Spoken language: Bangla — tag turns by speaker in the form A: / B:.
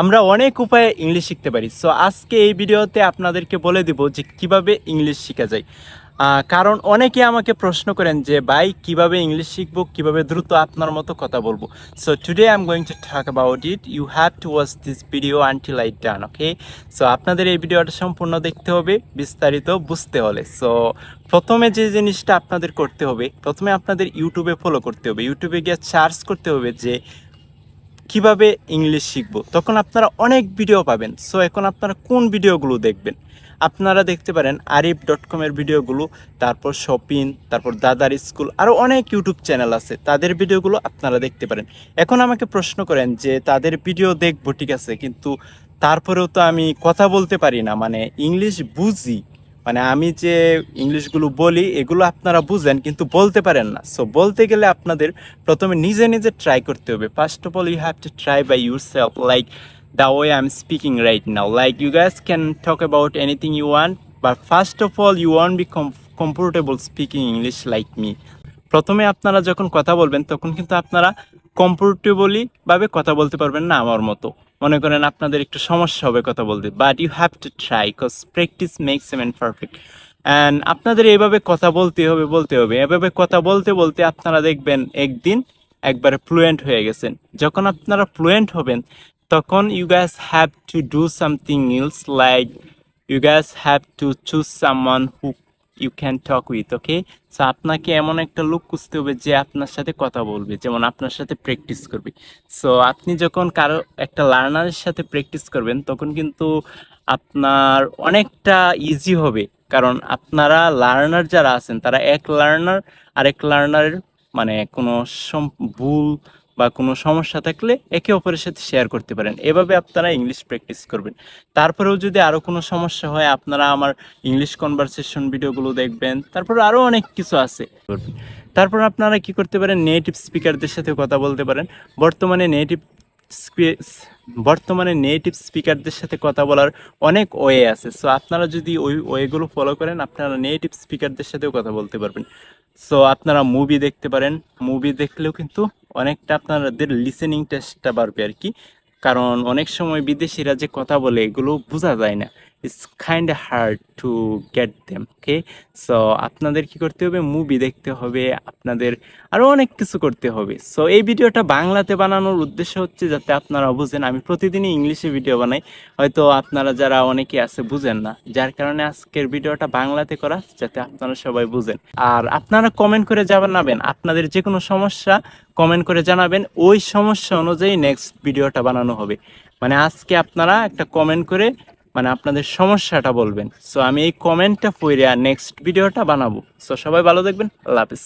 A: আমরা
B: অনেক উপায়ে ইংলিশ শিখতে পারি। সো আজকে এই ভিডিওতে আপনাদেরকে বলে দিব যে কীভাবে ইংলিশ শেখা যায়। কারণ অনেকে আমাকে প্রশ্ন করেন যে, ভাই, কীভাবে ইংলিশ শিখব? কীভাবে দ্রুত আপনার মতো কথা বলব? So today I am going to talk about it you have to watch this video until I done okay so আপনাদের এই ভিডিওটা সম্পূর্ণ দেখতে হবে, বিস্তারিত বুঝতে হলে। সো প্রথমে যে জিনিসটা আপনাদের করতে হবে, প্রথমে আপনাদের ইউটিউবে ফলো করতে হবে। ইউটিউবে গিয়ে সার্চ করতে হবে যে কীভাবে ইংলিশ শিখব? তখন আপনারা অনেক ভিডিও পাবেন। সো এখন আপনারা কোন ভিডিওগুলো দেখবেন? আপনারা দেখতে পারেন আরিফ ডট কমের ভিডিওগুলো তারপর শপিং তারপর দাদার স্কুল আরও অনেক ইউটিউব চ্যানেল আছে। তাদের ভিডিওগুলো আপনারা দেখতে পারেন। এখন আমাকে প্রশ্ন করেন যে, তাদের ভিডিও দেখব, ঠিক আছে? কিন্তু তারপরেও তো আমি কথা বলতে পারি না। মানে ইংলিশ বুঝি। মানে আমি যে ইংলিশগুলো বলি, এগুলো আপনারা বুঝেন, কিন্তু বলতে পারেন না। সো বলতে গেলে আপনাদের প্রথমে নিজে নিজে ট্রাই করতে হবে। First of all you have to try by your self like the way I am speaking right now like you guys can talk about anything you want but first of all you want become comfortable speaking English like me প্রথমে আপনারা যখন কথা বলবেন, তখন কিন্তু আপনারা কমফোর্টেবলি ভাবে কথা বলতে পারবেন না আমার মতো। মনে করেন আপনাদের একটু সমস্যা হবে কথা বলতে but you have to try cause practice makes a man perfect and আপনাদের এইভাবে কথা বলতে হবে বলতে হবে। এভাবে কথা বলতে বলতে আপনারা দেখবেন একদিন একবারে ফ্লুয়েন্ট হয়ে গেছেন। যখন আপনারা ফ্লুয়েন্ট হবেন, তখন you guys have to do something else like you guys have to choose someone who you can talk with okay so আপনাকে এমন একটা লোক খুঁজতে হবে যে আপনার সাথে কথা বলবে, যেমন আপনার সাথে প্র্যাকটিস করবে। সো আপনি যখন কারও একটা লার্নারের সাথে প্র্যাকটিস করবেন, তখন কিন্তু আপনার অনেকটা ইজি হবে। কারণ আপনারা লার্নার যারা আছেন, তারা এক লার্নার আরেক লার্নারের মানে কোনো ভুল বা কোনো সমস্যা থাকলে একে অপরের সাথে শেয়ার করতে পারেন। এভাবে আপনারা ইংলিশ প্র্যাকটিস করবেন। তারপরেও যদি আরও কোনো সমস্যা হয়, আপনারা আমার ইংলিশ কনভারসেশন ভিডিওগুলো দেখবেন। তারপর আরও অনেক কিছু আছে। তারপর আপনারা কি করতে পারেন নেটিভ স্পিকারদের সাথে কথা বলতে পারেন। বর্তমানে নেটিভ বর্তমানে নেটিভ স্পিকারদের সাথে কথা বলার অনেক ওয়ে আছে। সো আপনারা যদি ওই ওয়েগুলো ফলো করেন, আপনারা নেটিভ স্পিকারদের সাথেও কথা বলতে পারবেন। সো আপনারা মুভি দেখতে পারেন। মুভি দেখলেও কিন্তু অনেকটা আপনাদের লিসেনিং টেস্টটা বাড়বে আর কি। কারণ অনেক সময় বিদেশিরা যে কথা বলে এগুলো বোঝা যায় না। It's kind hard to get them okay so আপনাদের কি করতে হবে? মুভি দেখতে হবে, আপনাদের আরও অনেক কিছু করতে হবে। সো এই ভিডিওটা বাংলাতে বানানোর উদ্দেশ্য হচ্ছে যাতে আপনারা বুঝেন, আমি প্রতিদিনই ইংলিশে ভিডিও বানাই। হয়তো আপনারা যারা অনেকে আছে, বুঝেন না। যার কারণে আজকের ভিডিওটা বাংলাতে করা, যাতে আপনারা সবাই বুঝেন। আর আপনারা কমেন্ট করে জানাবেন, আপনাদের যে কোনো সমস্যা কমেন্ট করে জানাবেন। ওই সমস্যা অনুযায়ী নেক্সট ভিডিওটা বানানো হবে। মানে আজকে আপনারা একটা কমেন্ট করে মানে আপনাদের সমস্যাটা বলবেন। সো আমি এই কমেন্টটা পড়ে নেক্সট ভিডিওটা বানাবো। সো সবাই ভালো দেখবেন। আল্লাহ হাফিজ।